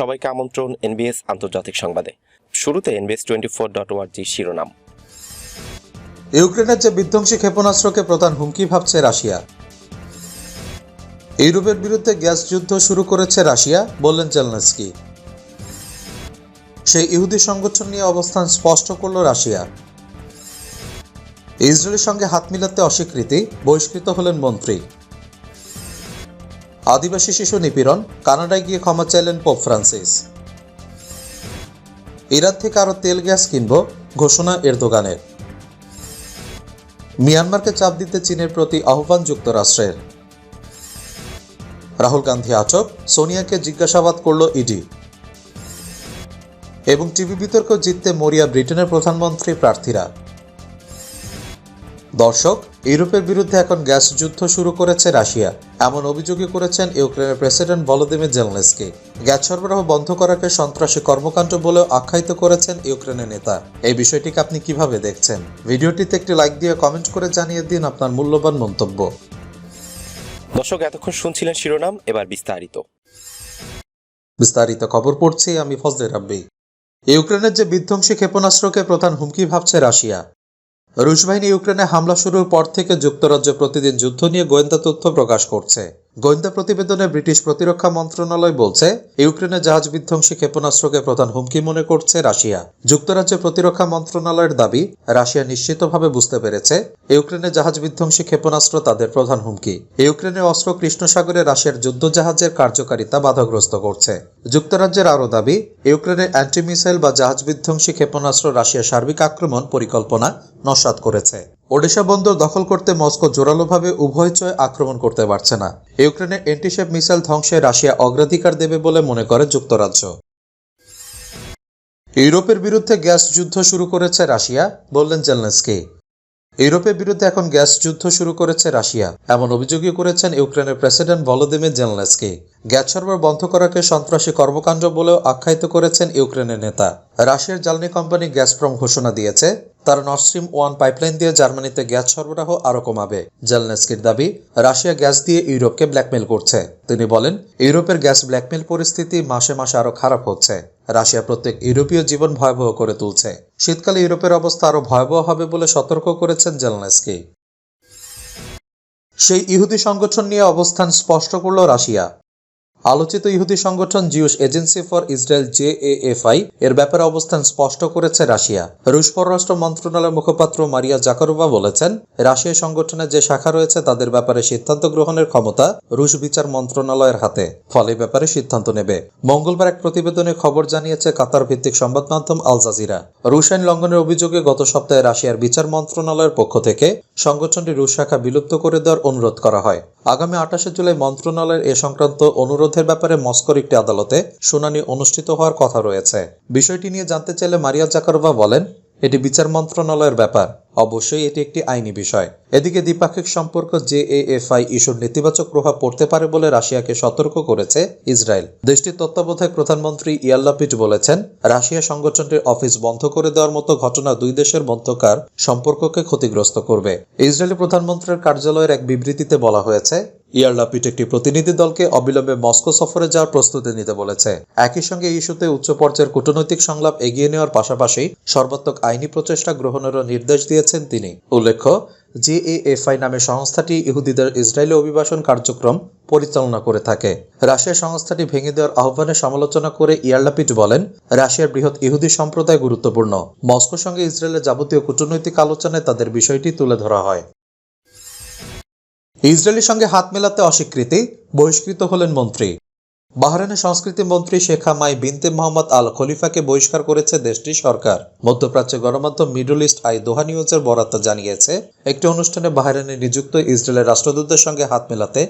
সবাইকে আমন্ত্রণ এনবিএস আন্তর্জাতিক সংবাদে। শুরুতে N B S twenty four dot ওয়ার্জি শিরোনাম। ইউক্রেনের যে বিধ্বংসী ক্ষেপণাস্ত্রকে প্রধান হুমকি ভাবছে রাশিয়া। ইউরোপের বিরুদ্ধে গ্যাস যুদ্ধ শুরু করেছে রাশিয়া, বললেন জেলনেস্কি। সেই ইহুদি সংগঠন নিয়ে অবস্থান স্পষ্ট করল রাশিয়া। ইসরায়েলের সঙ্গে হাত মিলাতে অস্বীকৃতি, বহিষ্কৃত হলেন মন্ত্রী। আদিবাসী শিশু নিপীড়ন, কানাডায় গিয়ে ক্ষমা চাইলেন পোপ ফ্রান্সিস। ইরান থেকে আরও তেল গ্যাস কিনব, ঘোষণা এরদোগানের। মিয়ানমারকে চাপ দিতে চীনের প্রতি আহ্বান যুক্তরাষ্ট্রের। রাহুল গান্ধী আটক, সোনিয়াকে জিজ্ঞাসাবাদ করল ইডি। এবং টিভি বিতর্ক জিততে মরিয়া ব্রিটেনের প্রধানমন্ত্রী প্রার্থীরা। দর্শক ইউরোপের বিরুদ্ধে এখন গ্যাস যুদ্ধ শুরু করেছে রাশিয়া। এমন অভিযোগই করেছেন ইউক্রেনের প্রেসিডেন্ট ভলোদিমির জেলনেসকি। গ্যাস সরবরাহ বন্ধ করাকে সন্ত্রাসী কর্মকাণ্ড বলেও আখ্যায়িত করেছেন ইউক্রেনের নেতা। এই বিষয়টিকে আপনি কীভাবে দেখছেন? ভিডিওটিতে একটি লাইক দিয়ে কমেন্ট করে জানিয়ে দিন আপনার মূল্যবান মন্তব্য। দর্শক এতক্ষণ শুনছিলেন শিরোনাম এবার বিস্তারিত। বিস্তারিত খবর পড়ছি আমি ফজলে রাব্বি। ইউক্রেনের যে বিধ্বংসী ক্ষেপণাস্ত্রকে প্রধান হুমকি ভাবছে রাশিয়া। রুশ বাহিনী ইউক্রেনে হামলা শুরুর পর থেকে যুক্তরাজ্য প্রতিদিন যুদ্ধ নিয়ে গোয়েন্দা তথ্য প্রকাশ করছে। গোয়েন্দা প্রতিবেদনে ব্রিটিশ প্রতিরক্ষা মন্ত্রণালয় বলছে, ইউক্রেনে জাহাজ বিধ্বংসী ক্ষেপণাস্ত্রকে প্রধান হুমকি মনে করছে রাশিয়া। যুক্তরাজ্যের প্রতিরক্ষা মন্ত্রণালয়ের দাবি, রাশিয়া নিশ্চিতভাবে বুঝতে পেরেছে, ইউক্রেনে জাহাজ বিধ্বংসী ক্ষেপণাস্ত্র তাদের প্রধান হুমকি। ইউক্রেনের অস্ত্র কৃষ্ণ সাগরে রাশিয়ার যুদ্ধ জাহাজের কার্যকারিতা বাধাগ্রস্ত করছে। যুক্তরাজ্যের আরও দাবি ইউক্রেনের অ্যান্টি মিসাইল বা জাহাজ বিধ্বংসী ক্ষেপণাস্ত্র রাশিয়ার সার্বিক আক্রমণ পরিকল্পনা নস্বাত করেছে। ওডেশা বন্দর দখল করতে মস্কো জোরালোভাবে উভয়চয় আক্রমণ করতে পারছে না। ইউক্রেনের এন্টিসেপ মিসাইল ধ্বংসে রাশিয়া অগ্রাধিকার দেবে বলে মনে করে যুক্তরাজ্য। ইউরোপের বিরুদ্ধে গ্যাস যুদ্ধ শুরু করেছে রাশিয়া, বললেন জেলনেসকি। ইউরোপের বিরুদ্ধে এখন গ্যাস যুদ্ধ শুরু করেছে রাশিয়া। এমন অভিযোগই করেছেন ইউক্রেনের প্রেসিডেন্ট ভলোদিমির জেলনেসকি। গ্যাস সরবরাহ বন্ধ করাকে সন্ত্রাসী কর্মকাণ্ড বলেও আখ্যায়িত করেছেন ইউক্রেনের নেতা। রাশিয়ার জ্বালানি কোম্পানি গ্যাসপ্রম ঘোষণা দিয়েছে, তারা নর্থ ওয়ান পাইপলাইন দিয়ে জার্মানিতে গ্যাস সরবরাহ আরও কমাবে। জেলনেস্কির দাবি, রাশিয়া গ্যাস দিয়ে ইউরোপকে ব্ল্যাকমেল করছে। তিনি বলেন, ইউরোপের গ্যাস ব্ল্যাকমেল পরিস্থিতি মাসে মাসে আরও খারাপ হচ্ছে। রাশিয়া প্রত্যেক ইউরোপীয় জীবন ভয়াবহ করে তুলছে। শীতকালে ইউরোপের অবস্থা আরও ভয়াবহ হবে বলে সতর্ক করেছেন জেলনেস্কি। সেই ইহুদি সংগঠন নিয়ে অবস্থান স্পষ্ট করল রাশিয়া। আলোচিত ইহুদি সংগঠন Jewish agency for Israel J A F I এর ব্যাপারে অবস্থান স্পষ্ট করেছে রাশিয়া। রুশ পররাষ্ট্র মন্ত্রণালয়ের মুখপাত্র মারিয়া জাকারোভা বলেছেন, রাশিয়া সংগঠনের যে শাখা রয়েছে তাদের ব্যাপারে সিদ্ধান্ত গ্রহণের ক্ষমতা রুশ বিচার মন্ত্রণালয়ের হাতে। ফলে ব্যাপারে সিদ্ধান্ত নেবে। মঙ্গলবার এক প্রতিবেদনে খবর জানিয়েছে কাতার ভিত্তিক সংবাদ মাধ্যম আল জাজিরা। রুশ আইন লঙ্ঘনের অভিযোগে গত সপ্তাহে রাশিয়ার বিচার মন্ত্রণালয়ের পক্ষ থেকে সংগঠনটি রুশ শাখা বিলুপ্ত করে দেওয়ার অনুরোধ করা হয়। আগামী আঠাশে জুলাই মন্ত্রণালয়ের এ সংক্রান্ত অনুরোধের ব্যাপারে মস্কোর একটি আদালতে শুনানি অনুষ্ঠিত হওয়ার কথা রয়েছে। বিষয়টি নিয়ে জানতে চাইলে মারিয়া জাকারোভা বলেন, এটি বিচার মন্ত্রণালয়ের ব্যাপার। অবশ্যই এটি একটি আইনি বিষয়। এদিকে দ্বিপাক্ষিক সম্পর্ক জেএএফআই ইস্যুর নেতিবাচক প্রভাব পড়তে পারে বলে রাশিয়াকে সতর্ক করেছে ইসরায়েল। দেশটির তত্ত্বাবধায়ক প্রধানমন্ত্রী ইয়াল্লাপিট বলেছেন, রাশিয়া সংগঠনটির অফিস বন্ধ করে দেওয়ার মতো ঘটনা দুই দেশের মধ্যকার সম্পর্ককে ক্ষতিগ্রস্ত করবে। ইসরায়েলি প্রধানমন্ত্রীর কার্যালয়ের এক বিবৃতিতে বলা হয়েছে ইয়ারলাপিট একটি প্রতিনিধি দলকে অবিলম্বে মস্কো সফরে যাওয়ার প্রস্তুতি নিতে বলেছে। একই সঙ্গে ইস্যুতে উচ্চ পর্যায়ের কূটনৈতিক সংলাপ এগিয়ে নেওয়ার পাশাপাশি সর্বাত্মক আইনি প্রচেষ্টা গ্রহণেরও নির্দেশ দিয়েছেন তিনি। উল্লেখ্য, জেএএফআই নামে সংস্থাটি ইহুদিদের ইসরায়েলে অভিবাসন কার্যক্রম পরিচালনা করে থাকে। রাশিয়া সংস্থাটি ভেঙে দেওয়ার আহ্বানের সমালোচনা করে ইয়ারলাপিট বলেন, রাশিয়ার বৃহৎ ইহুদি সম্প্রদায় গুরুত্বপূর্ণ। মস্কোর সঙ্গে ইসরায়েলের যাবতীয় কূটনৈতিক আলোচনায় তাদের বিষয়টি তুলে ধরা হয়। ইসরায়েলের সঙ্গে হাত মেলাতে অস্বীকৃতি বহিষ্কৃত হলেন মন্ত্রী। বাহরাইনের সংস্কৃতি মন্ত্রী শেখা মাই বিনতে মোহাম্মদ আল খলিফাকে বহিষ্কার করেছে দেশটির সরকার। মধ্যপ্রাচ্যে গণমাধ্যম মিডল ইস্ট আই দোহা নিউজের বরাত্তা জানিয়েছে, একটি অনুষ্ঠানে বাহরাইনে নিযুক্ত ইসরায়েলের রাষ্ট্রদূতদের সঙ্গে হাত মেলাতে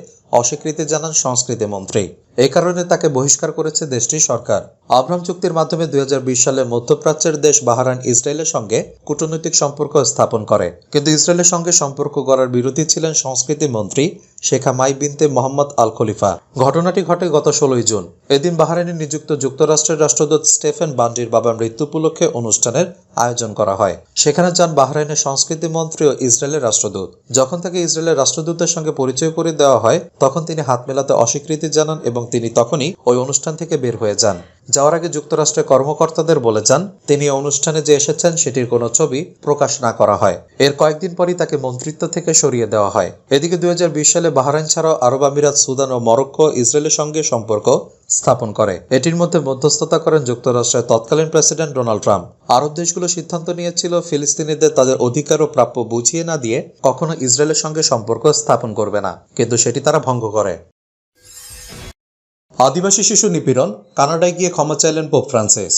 অস্বীকৃতি জানান সংস্কৃতি মন্ত্রী। এই কারণে তাকে বহিষ্কার করেছে দেশটির সরকার। আব্রাম চুক্তির মাধ্যমে দুই হাজার বিশ সালে মধ্যপ্রাচ্যের দেশ বাহারান ইসরায়েলের সঙ্গে কূটনৈতিক সম্পর্ক স্থাপন করে। কিন্তু ইসরায়েলের সঙ্গে সম্পর্ক গড়ার বিরোধী ছিলেন সংস্কৃতি মন্ত্রী শেখা মাই বিনতে মোহাম্মদ আল খলিফা। ঘটনাটি ঘটে গত ষোলোই জুন। এদিন বাহরাইনে নিযুক্ত যুক্তরাষ্ট্রের রাষ্ট্রদূত স্টেফেন বান্ডির বাবার মৃত্যু উপলক্ষে অনুষ্ঠানের আয়োজন করা হয়। সেখানে যান বাহরাইনের সংস্কৃতি মন্ত্রী ও ইসরায়েলের রাষ্ট্রদূত। যখন তাকে ইসরায়েলের রাষ্ট্রদূতের সঙ্গে পরিচয় করে দেওয়া হয়, তখন তিনি হাত মেলাতে অস্বীকৃতি জানান এবং তিনি তখনই ওই অনুষ্ঠান থেকে বের হয়ে যান। যাওয়ার আগে যুক্তরাষ্ট্রের কর্মকর্তাদের বলে যান, তিনি অনুষ্ঠানে যে এসেছেন সেটির কোনো ছবি প্রকাশ না করা হয়। এর কয়েকদিন পরই তাকে মন্ত্রিত্ব থেকে সরিয়ে দেওয়া হয়। এদিকে দুই হাজার বিশ সালে বাহরাইন ছাড়াও আরব আমিরাত, সুদান ও মরক্কো ইসরায়েলের সঙ্গে সম্পর্ক স্থাপন করে। এটির মধ্যে মধ্যস্থতা করেন যুক্তরাষ্ট্রের তৎকালীন প্রেসিডেন্ট ডোনাল্ড ট্রাম্প। আরব দেশগুলো সিদ্ধান্ত নিয়েছিল ফিলিস্তিনিদের তাদের অধিকার ও প্রাপ্য বুঝিয়ে না দিয়ে কখনো ইসরায়েলের সঙ্গে সম্পর্ক স্থাপন করবে না, কিন্তু সেটি তারা ভঙ্গ করে। আদিবাসী শিশু নিপীড়ন, কানাডায় গিয়ে ক্ষমা চাইলেন পোপ ফ্রান্সিস।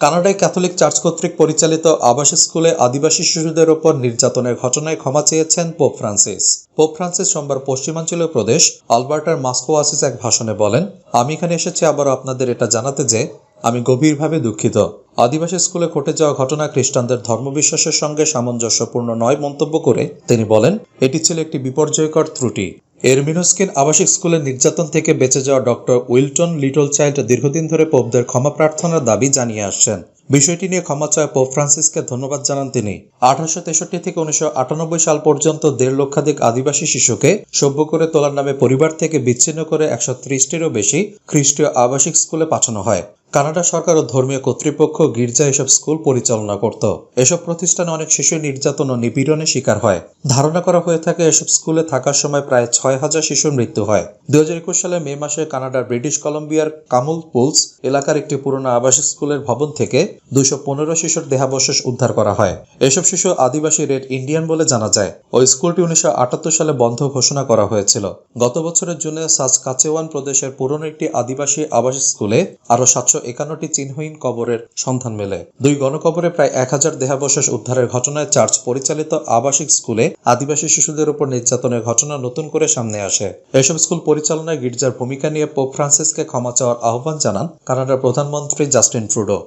কানাডায় ক্যাথলিক চার্চ কর্তৃক পরিচালিত আবাসিক স্কুলে আদিবাসী শিশুদের ওপর নির্যাতনের ঘটনায় ক্ষমা চেয়েছেন পোপ ফ্রান্সিস। পোপ ফ্রান্সিস সোমবার পশ্চিমাঞ্চলীয় প্রদেশ আলবার্টার মাস্কো আসিস এক ভাষণে বলেন, আমি এখানে এসেছি আবারও আপনাদের এটা জানাতে যে আমি গভীরভাবে দুঃখিত। আদিবাসী স্কুলে ঘটে যাওয়া ঘটনা খ্রিস্টানদের ধর্মবিশ্বাসের সঙ্গে সামঞ্জস্যপূর্ণ নয় মন্তব্য করে তিনি বলেন, এটি ছিল একটি বিপর্যয়কর ত্রুটি। এরমিনোস্কিন আবাসিক স্কুলের নির্যাতন থেকে বেঁচে যাওয়া ডক্টর উইলটন লিটল চাইল্ড দীর্ঘদিন ধরে পোপদের ক্ষমা প্রার্থনার দাবি জানিয়ে আসছেন। বিষয়টি নিয়ে ক্ষমা চায় পোপ ফ্রান্সিসকে ধন্যবাদ জানান তিনি। আঠারোশো তেষট্টি থেকে উনিশশো আটানব্বই সাল পর্যন্ত দেড় লক্ষাধিক আদিবাসী শিশুকে সভ্য করে তোলার নামে পরিবার থেকে বিচ্ছিন্ন করে একশো ত্রিশটিরও বেশি খ্রিস্টীয় আবাসিক স্কুলে পাঠানো হয়। কানাডা সরকার ও ধর্মীয় কর্তৃপক্ষ গির্জা এসব স্কুল পরিচালনা করত। এসব প্রতিষ্ঠানে অনেক শিশু নির্যাতন ও নিপীড়নের শিকার হয়। ধারণা করা হয়ে থাকে, এসব স্কুলে থাকার সময় প্রায় ছয় হাজার শিশুর মৃত্যু হয়। দুই হাজার একুশ সালে মে মাসে কানাডার ব্রিটিশ কলম্বিয়ার কামুল পুলস এলাকার একটি পুরনো আবাসিক স্কুলের ভবন থেকে দুশো পনেরো শিশুর দেহাবশেষ উদ্ধার করা হয়। এসব শিশু আদিবাসী রেড ইন্ডিয়ান বলে জানা যায়। ওই স্কুলটি উনিশশো আটাত্তর সালে বন্ধ ঘোষণা করা হয়েছিল। গত বছরের জুনে সাসকাচেওয়ান প্রদেশের পুরনো একটি আদিবাসী আবাসিক স্কুলে আরও সাতশো একান্নটি চিহ্নহীন কবরের সন্ধান মেলে। দুই গণকবরে প্রায় এক হাজার দেহাবশেষ উদ্ধারের ঘটনায় চার্চ পরিচালিত আবাসিক স্কুলে আদিবাসী শিশুদের উপর নির্যাতনের ঘটনা নতুন করে সামনে আসে। এসব স্কুল পরিচালনায় গির্জার ভূমিকা নিয়ে পোপ ফ্রান্সিসকে ক্ষমা চাওয়ার আহ্বান জানান কানাডার প্রধানমন্ত্রী জাস্টিন ট্রুডো।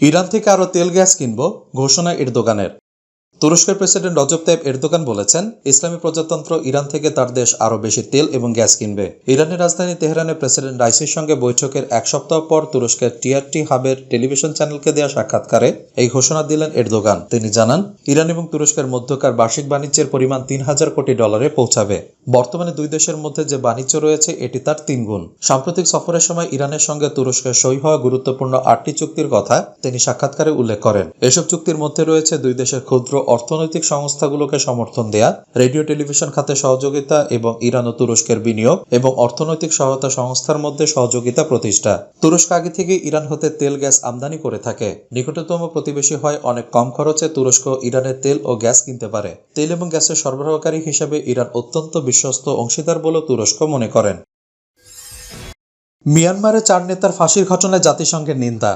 ইরান থেকে আরও তেল গ্যাস কিনব ঘোষণা এরদোগানের। তুরস্কের প্রেসিডেন্ট রজব তাইব এরদোগান বলেছেন, ইসলামী প্রজাতন্ত্র ইরান থেকে তার দেশ আরও বেশি তেল এবং গ্যাস কিনবে। ইরানের রাজধানী তেহরানে প্রেসিডেন্ট রাইসির সঙ্গে বৈঠকের এক সপ্তাহ পর তুরস্কের টিআরটি হাবের টেলিভিশন চ্যানেলকে দেওয়া সাক্ষাৎকারে এই ঘোষণা দিলেন এরদোগান। তিনি জানান, ইরান এবং তুরস্কের মধ্যকার বার্ষিক বাণিজ্যের পরিমাণ তিন হাজার কোটি ডলারে পৌঁছাবে। বর্তমানে দুই দেশের মধ্যে যে বাণিজ্য রয়েছে, এটি তার তিন গুণ। সাম্প্রতিক সফরের সময় ইরানের সঙ্গে তুরস্কের সই হওয়া গুরুত্বপূর্ণ আটটি চুক্তির কথা তিনি সাক্ষাৎকারে উল্লেখ করেন। এসব চুক্তির মধ্যে রয়েছে দুই দেশের ক্ষুদ্র অর্থনৈতিক সংস্থাগুলোকে সমর্থন দেয়া, রেডিও, টেলিভিশন খাতে সহযোগিতা এবং ইরান ও তুরস্কের বিনিয়োগ এবং অর্থনৈতিক সহায়তা সংস্থার মধ্যে সহযোগিতা প্রতিষ্ঠা। তুরস্ক আগে থেকে ইরান হতে তেল, গ্যাস আমদানি করে থাকে। নিকটতম প্রতিবেশী হয় অনেক কম খরচে তুরস্ক ইরানের তেল ও গ্যাস কিনতে পারে। তেল এবং গ্যাসের সরবরাহকারী হিসেবে ইরান অত্যন্ত বিশ্বস্ত অংশীদার বলে তুরস্ক মনে করেন। মিয়ানমারে চার নেতার ফাঁসির ঘটনায় জাতিসংঘের নিন্দা।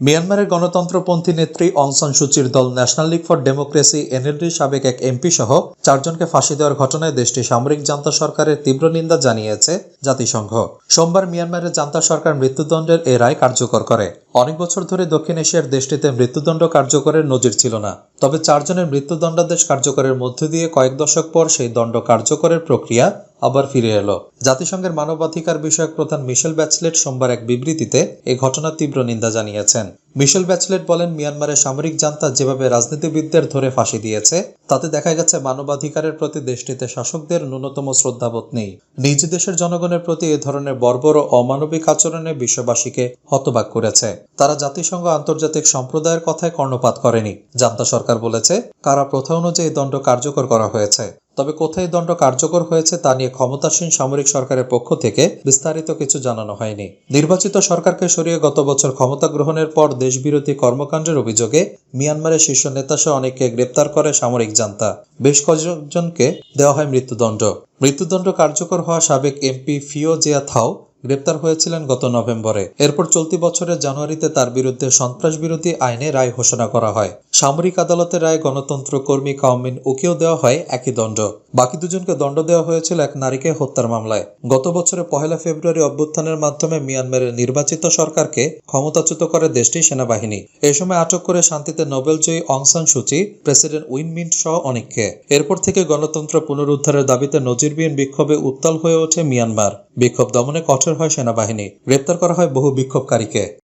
মিয়ানমারের গণতন্ত্রপন্থী নেত্রী অং সান সুচির দল ন্যাশনাল লীগ ফর ডেমোক্রেসি এনএলডির সাবেক এক এমপি সহ চারজনকে ফাঁসি দেওয়ার ঘটনায় দেশটির সামরিক জান্তা সরকারের তীব্র নিন্দা জানিয়েছে জাতিসংঘ। সোমবার মিয়ানমারের জান্তা সরকার মৃত্যুদণ্ডের এ রায় কার্যকর করে। অনেক বছর ধরে দক্ষিণ এশিয়ার দেশটিতে মৃত্যুদণ্ড কার্যকরের নজির ছিল না। তবে চারজনের মৃত্যুদণ্ডাদেশ কার্যকরের মধ্য দিয়ে কয়েক দশক পর সেই দণ্ড কার্যকরের প্রক্রিয়া আবার ফিরে এলো। জাতিসংঘের মানবাধিকার বিষয়ক প্রধান মিশেল ব্যাচলেট সোমবার এক বিবৃতিতে এ ঘটনার তীব্র নিন্দা জানিয়েছেন। মিশেল ব্যাচলেট বলেন, মিয়ানমারের সামরিক জান্তা যেভাবে রাজনীতিবিদদের ধরে ফাঁসি দিয়েছে, তাতে দেখা গেছে মানবাধিকারের প্রতি দেশটিতে শাসকদের ন্যূনতম শ্রদ্ধাবোধ নেই। নিজ দেশের জনগণের প্রতি এ ধরনের বর্বর ও অমানবিক আচরণে বিশ্ববাসীকে হতবাক করেছে। তারা জাতিসংঘ আন্তর্জাতিক সম্প্রদায়ের কথায় কর্ণপাত করেনি। জান্তা সরকার বলেছে, কারা প্রথা অনুযায়ী দণ্ড কার্যকর করা হয়েছে তবে কোথায় দণ্ড কার্যকর হয়েছে তা নিয়ে ক্ষমতাসীন সামরিক সরকারের পক্ষ থেকে বিস্তারিত কিছু জানানো হয়নি। নির্বাচিত সরকারকে সরিয়ে গত বছর ক্ষমতা গ্রহণের পর দেশবিরোধী কর্মকাণ্ডের অভিযোগে মিয়ানমারের শীর্ষ নেতাসহ অনেককে গ্রেপ্তার করে সামরিক জান্তা। বেশ কয়েকজনকে দেওয়া হয় মৃত্যুদণ্ড। মৃত্যুদণ্ড কার্যকর হওয়া সাবেক এমপি ফিও জিয়া থাও গ্রেপ্তার হয়েছিলেন গত নভেম্বরে। এরপর চলতি বছরের জানুয়ারিতে তার বিরুদ্ধে সন্ত্রাস বিরোধী আইনে রায় ঘোষণা করা হয়। সামরিক আদালতের রায় গণতন্ত্র কর্মী কাউমিন উকেও দেওয়া হয় একই দণ্ড। বাকি দুজনকে দণ্ড দেওয়া হয়েছিল এক নারীকে হত্যার মামলায়। গত বছরের পহেলা ফেব্রুয়ারি অভ্যুত্থানের মাধ্যমে মিয়ানমারের নির্বাচিত সরকারকে ক্ষমতাচ্যুত করে দেশটির সেনাবাহিনী। এ সময় আটক করে শান্তিতে নোবেলজয়ী Aung San Suu Kyi president Win Myint সহ অনেককে। এরপর থেকে গণতন্ত্র পুনরুদ্ধারের দাবিতে নজিরবিহীন বিক্ষোভে উত্তাল হয়ে ওঠে মিয়ানমার। বিক্ষোভ দমনে কঠোর হয় সেনাবাহিনী। গ্রেপ্তার করা হয় বহু বিক্ষোভকারীকে।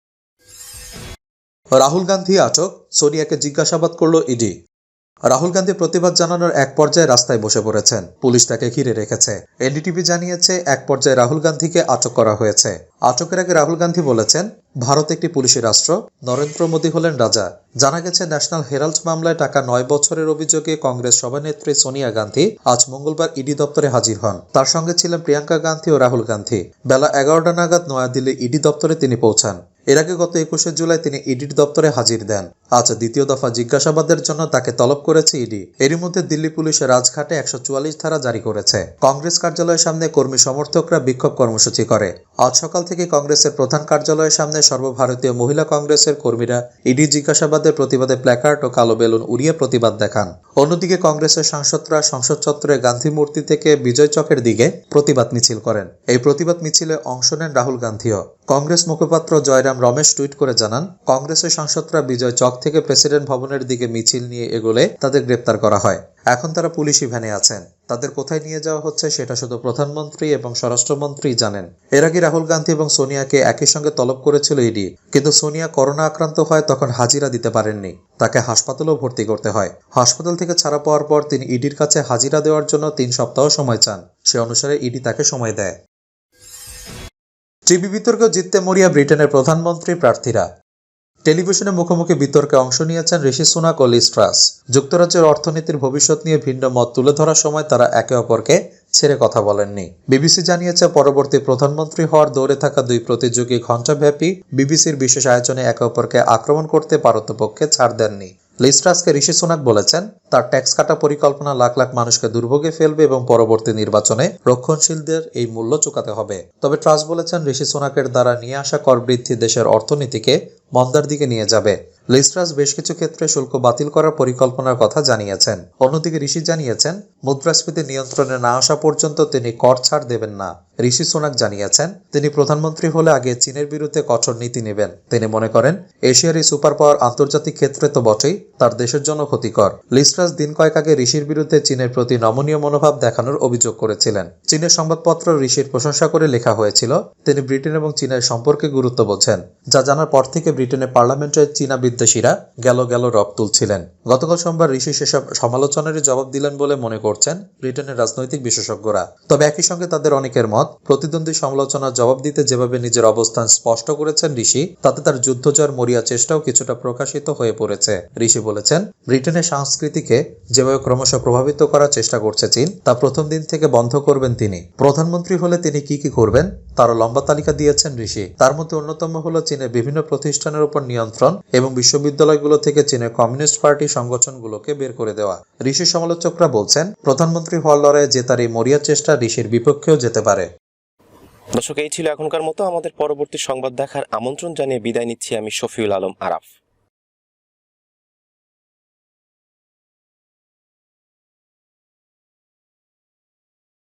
রাহুল গান্ধী আটক। সোনিয়াকে জিজ্ঞাসাবাদ করল ইডি। রাহুল গান্ধী প্রতিবাদ জানানোর এক পর্যায়ে রাস্তায় বসে পড়েছেন। পুলিশ তাকে ঘিরে রেখেছে। এনডিটিভি জানিয়েছে, এক পর্যায়ে রাহুল গান্ধীকে আটক করা হয়েছে। আটকের আগে রাহুল গান্ধী বলেছেন, ভারত একটি পুলিশি রাষ্ট্র। নরেন্দ্র মোদী হলেন রাজা। জানা গেছে, ন্যাশনাল হেরাল্ড মামলায় টাকা নয় বছরের অভিযোগে কংগ্রেস সভানেত্রী সোনিয়া গান্ধী আজ মঙ্গলবার ইডি দপ্তরে হাজির হন। তার সঙ্গে ছিলেন প্রিয়াঙ্কা গান্ধী ও রাহুল গান্ধী। বেলা এগারোটা নাগাদ নয়াদিল্লি ইডি দপ্তরে তিনি পৌঁছান। এর আগে গত একুশে জুলাই তিনি ইডির দপ্তরে হাজির দেন। আজ দ্বিতীয় দফা জিজ্ঞাসাবাদের জন্য তাকে তলব করেছে ইডি। এরই মধ্যে দিল্লি পুলিশ রাজঘাটে একশো চুয়াল্লিশ ধারা জারি করেছে। কংগ্রেস কার্যালয়ের সামনে কর্মী সমর্থকরা বিক্ষোভ কর্মসূচি করে। আজ সকাল থেকে কংগ্রেসের প্রধান কার্যালয়ের সামনে সর্বভারতীয় মহিলা কংগ্রেসের কর্মীরা ইডি জিজ্ঞাসাবাদের প্রতিবাদে প্ল্যাকার্ড ও কালো বেলুন উড়িয়ে প্রতিবাদ দেখান। অন্যদিকে কংগ্রেসের সাংসদরা সংসদ চত্বরে গান্ধী মূর্তি থেকে বিজয় চকের দিকে প্রতিবাদ মিছিল করেন। এই প্রতিবাদ মিছিলে অংশ নেন রাহুল গান্ধীও। কংগ্রেস মুখপাত্র জয়রাম রমেশ টুইট করে জানান, কংগ্রেসের সাংসদরা বিজয় চক থেকে প্রেসিডেন্ট ভবনের দিকে মিছিল নিয়ে এগোলে তাদের গ্রেপ্তার করা হয়। এখন তারা পুলিশি ভ্যানে আছেন। তাদের কোথায় নিয়ে যাওয়া হচ্ছে সেটা শুধু প্রধানমন্ত্রী এবং স্বরাষ্ট্রমন্ত্রী জানেন। এর আগে রাহুল গান্ধী এবং সোনিয়াকে একই সঙ্গে তলব করেছিল ইডি। কিন্তু সোনিয়া করোনা আক্রান্ত হয় তখন হাজিরা দিতে পারেননি। তাকে হাসপাতালেও ভর্তি করতে হয়। হাসপাতাল থেকে ছাড়া পাওয়ার পর তিনি ইডির কাছে হাজিরা দেওয়ার জন্য তিন সপ্তাহ সময় চান। সে অনুসারে ইডি তাকে সময় দেয়। টিভি বিতর্ক জিততে মরিয়া ব্রিটেনের প্রধানমন্ত্রী প্রার্থীরা। টেলিভিশনে মুখোমুখি বিতর্কে অংশ নিয়েছেন ঋষি সুনাক ও লিস্ট্রাস যুক্তরাজ্যের অর্থনীতির ভবিষ্যৎ নিয়ে ভিন্ন মত তুলে ধরার সময় তারা একে অপরকে ছেড়ে কথা বলেননি। বিবিসি জানিয়েছে পরবর্তী প্রধানমন্ত্রী হওয়ার দৌড়ে থাকা দুই প্রতিযোগী ঘণ্টাব্যাপী বিবিসির বিশেষ আয়োজনে একে অপরকে আক্রমণ করতে পারতপক্ষে ছাড় দেননি। লিস্ট্রাসকে ঋষি সোনাক বলেছেন, তার ট্যাক্স কাটা পরিকল্পনা লাখ লাখ মানুষকে দুর্ভোগে ফেলবে এবং পরবর্তী নির্বাচনে রক্ষণশীলদের এই মূল্য চুকাতে হবে। তবে ট্রাস বলেছেন, ঋষি সোনাকের দ্বারা নিয়ে আসা কর বৃদ্ধি দেশের অর্থনীতিকে মন্দার দিকে নিয়ে যাবে। লিস্ট্রাস বেশ কিছু ক্ষেত্রে শুল্ক বাতিল করার পরিকল্পনার কথা জানিয়েছেন। অন্যদিকে ঋষি জানিয়েছেন, মুদ্রাস্ফীতি নিয়ন্ত্রণে না আসা পর্যন্ত তিনি কর ছাড় দেবেন না। ঋষি সোনাক জানিয়েছেন, তিনি প্রধানমন্ত্রী হলে আগে চীনের বিরুদ্ধে কঠোর নীতি নেবেন। তিনি মনে করেন, এশিয়ার এই সুপার পাওয়ার আন্তর্জাতিক ক্ষেত্রে তো বটেই, তার দেশের জন্য ক্ষতিকর। লিস্ট্রাস দিন কয়েক আগে ঋষির বিরুদ্ধে চীনের প্রতি নমনীয় মনোভাব দেখানোর অভিযোগ করেছিলেন। চীনের সংবাদপত্র ঋষির প্রশংসা করে লেখা হয়েছিল, তিনি ব্রিটেন এবং চীনের সম্পর্কে গুরুত্ব বোঝেন, যা জানার পর থেকে ব্রিটেনের পার্লামেন্টে চীনা বিদ্বেষীরা গেল গেল রব তুলছিলেন। গতকাল সোমবার ঋষি সেসব সমালোচনারই জবাব দিলেন বলে মনে করছেন ব্রিটেনের রাজনৈতিক বিশেষজ্ঞরা। তবে একই সঙ্গে তাদের অনেকের মত, প্রতিদ্বন্দ্বী সমালোচনার জবাব দিতে যেভাবে নিজের অবস্থান স্পষ্ট করেছেন ঋষি, তাতে তার যুদ্ধ জয়ের মরিয়া চেষ্টাও কিছুটা প্রকাশিত হয়ে পড়েছে। ঋষি বলেছেন, ব্রিটেনের সংস্কৃতিকে যেভাবে ক্রমশ প্রভাবিত করার চেষ্টা করছে চীন, তা প্রথম দিন থেকে বন্ধ করবেন তিনি। প্রধানমন্ত্রী হলে তিনি কি কি করবেন, তারও লম্বা তালিকা দিয়েছেন ঋষি। তার মধ্যে অন্যতম হলো চীনের বিভিন্ন প্রতিষ্ঠানের উপর নিয়ন্ত্রণ এবং বিশ্ববিদ্যালয়গুলো থেকে চীনের কমিউনিস্ট পার্টি সংগঠনগুলোকে বের করে দেওয়া। ঋষি সমালোচকরা বলছেন, প্রধানমন্ত্রী হওয়ার লড়াইয়ে জেতার এই মরিয়া চেষ্টা ঋষির বিপক্ষেও যেতে পারে। দর্শক, এই ছিল এখনকার মতো। আমাদের পরবর্তী সংবাদ দেখার আমন্ত্রণ জানিয়ে বিদায় নিচ্ছি আমি শফিউল আলম আরাফ।